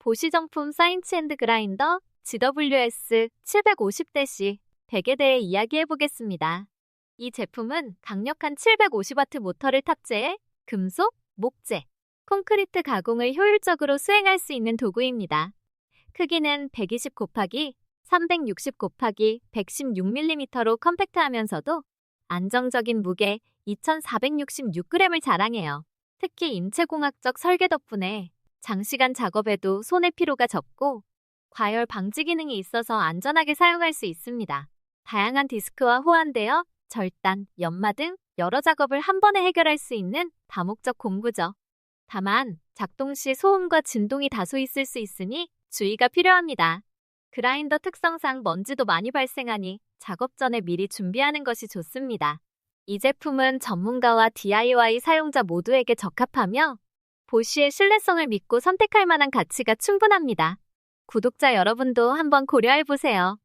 보시 정품 사인치 핸드 그라인더 GWS 750대시 베개에 대해 이야기해 보겠습니다. 이 제품은 강력한 750W 모터를 탑재해 금속, 목재, 콘크리트 가공을 효율적으로 수행할 수 있는 도구입니다. 크기는 120 곱하기 360 곱하기 116mm로 컴팩트하면서도 안정적인 무게 2466g을 자랑해요. 특히 인체공학적 설계 덕분에 장시간 작업에도 손의 피로가 적고 과열 방지 기능이 있어서 안전하게 사용할 수 있습니다. 다양한 디스크와 호환되어 절단, 연마 등 여러 작업을 한 번에 해결할 수 있는 다목적 공구죠. 다만 작동 시 소음과 진동이 다소 있을 수 있으니 주의가 필요합니다. 그라인더 특성상 먼지도 많이 발생하니 작업 전에 미리 준비하는 것이 좋습니다. 이 제품은 전문가와 DIY 사용자 모두에게 적합하며 보쉬의 신뢰성을 믿고 선택할 만한 가치가 충분합니다. 구독자 여러분도 한번 고려해보세요.